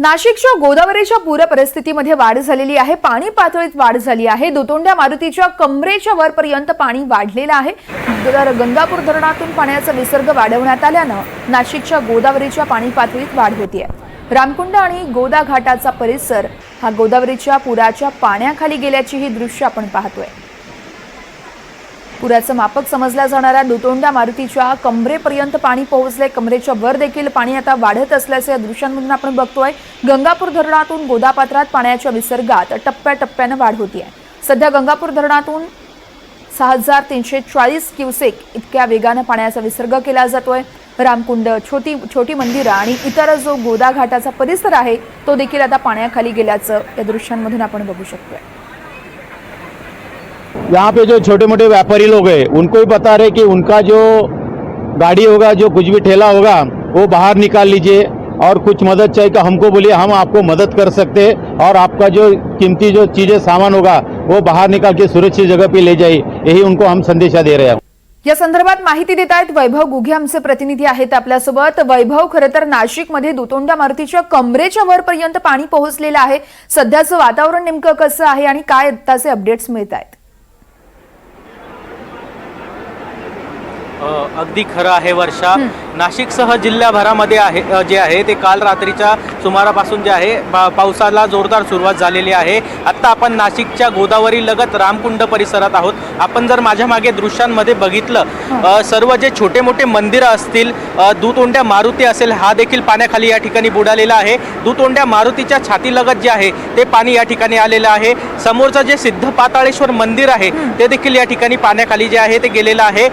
नाशिकच्या गोदावरीच्या पूर परिस्थितीमध्ये वाढ झालेली आहे. पाणी पातळीत वाढ झाली आहे. दुतोंड्या मारुतीच्या कमरेच्या वरपर्यंत पाणी वाढलेलं आहे. तर गंगापूर धरणातून पाण्याचा विसर्ग वाढवण्यात आल्यानं नाशिकच्या गोदावरीच्या पाणी पातळीत वाढ होतीये. रामकुंड आणि गोदा घाटाचा परिसर हा गोदावरीच्या पुराच्या पाण्याखाली गेल्याची ही दृश्य आपण पाहतोय. पुराचं मापक समजल्या जाणाऱ्या दुतोंड्या मारुतीच्या कमरेपर्यंत पाणी पोहोचले कमरेच्या वर देखील पाणी आता वाढत असल्याचं या दृश्यांमधून आपण बघतोय. गंगापूर धरणातून गोदापात्रात पाण्याच्या विसर्गात टप्प्याटप्प्यानं वाढ होती आहे सध्या गंगापूर धरणातून सहा हजार तीनशे चाळीस क्युसेक इतक्या वेगानं पाण्याचा विसर्ग केला जातोय. रामकुंड छोटी छोटी मंदिरं आणि इतर जो गोदा घाटाचा परिसर आहे तो देखील आता पाण्याखाली गेल्याचं या दृश्यांमधून आपण बघू शकतोय. यहाँ पे जो छोटे मोटे व्यापारी लोग हैं उनको भी बता रहे कि उनका जो गाड़ी होगा जो कुछ भी ठेला होगा वो बाहर निकाल लीजिए और कुछ मदद चाहिए तो हमको बोलिए हम आपको मदद कर सकते हैं और आपका जो कीमती जो चीज़ें सामान होगा वो बाहर निकाल के सुरक्षित जगह पे ले जाइए। यही उनको हम संदेशा दे रहे हैं। या संदर्भात माहिती देत आहेत वैभव गुघे आमचे प्रतिनिधी आहेत आपल्यासोबत. वैभव खरं तर नाशिकमध्ये दुतोंडा मारुतीच्या कमरेच्या वरपर्यंत पाणी पोहोचलेलं आहे. सध्याचं वातावरण नेमकं कसं आहे आणि काय आत्ताचे अपडेट्स मिळत आहेत अगदी खरं आहे वर्षा. नाशिकसह जिल्ह्याभरामध्ये आहे जे आहे ते काल रात्रीच्या सुमारापासून जे आहे पा- पावसाला जोरदार सुरुवात झालेली आहे. आत्ता आपण नाशिकच्या गोदावरी लगत रामकुंड परिसरात आहोत. आपण जर माझ्या मागे दृश्यांमध्ये बघितलं सर्व जे छोटे मोठे मंदिरं असतील दुतोंड्या मारुती असेल हा देखील पाण्याखाली या ठिकाणी बुडालेला आहे. दुतोंड्या मारुतीच्या छातीलगत जे आहे ते पाणी या ठिकाणी आलेलं आहे. समोरचं जे सिद्ध पाताळेश्वर मंदिर आहे ते देखील या ठिकाणी पाण्याखाली जे आहे ते गेलेलं आहे.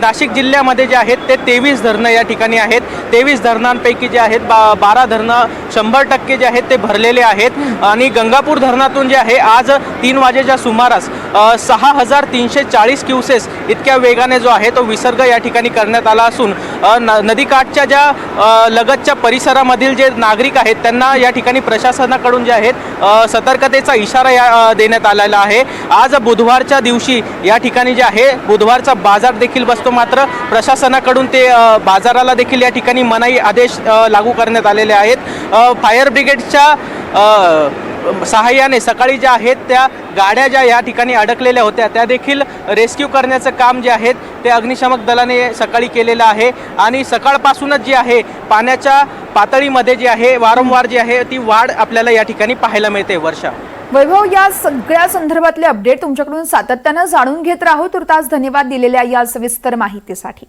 नाशिक जिल्ह्यामध्ये जे आहेत ते तेवीस धरणं या ठिकाणी आहेत. तेवीस धरणांपैकी जे आहेत बा बारा धरणं शंभर टक्के जे आहेत ते भरलेले आहेत. आणि गंगापूर धरणातून जे आहे आज तीन वाजेच्या सुमारास सहा हजार तीनशे चाळीस क्युसेस इतक्या वेगाने जो आहे तो विसर्ग या ठिकाणी करण्यात आला असून न नदीकाठच्या ज्या लगतच्या परिसरामधील जे नागरिक आहेत त्यांना या ठिकाणी प्रशासनाकडून जे आहेत सतर्कतेचा इशारा या देण्यात आलेला आहे. आज बुधवारच्या दिवशी या ठिकाणी जे आहे बुधवारचा बाजार देखील बसतो. मात्र प्रशासनाकडून ते बाजाराला देखील या ठिकाणी मनाई आदेश लागू करण्यात आलेले आहेत. फायर ब्रिगेडच्या सहाय्याने सकाळी ज्या आहेत त्या गाड्या ज्या या ठिकाणी अडकलेल्या होत्या त्या देखील रेस्क्यू करण्याचं काम जे आहेत ते अग्निशामक दलाने सकाळी केलेलं आहे. आणि सकाळपासूनच जे आहे पाण्याच्या पातळीमध्ये जी आहे वारंवार जी आहे ती वाढ आपल्याला या ठिकाणी पाहायला मिळते. वर्षा. वैभव या सगळ्या संदर्भातले अपडेट तुमच्याकडून सातत्यानं जाणून घेत राहू. तुर्तास धन्यवाद दिलेल्या या सविस्तर माहितीसाठी.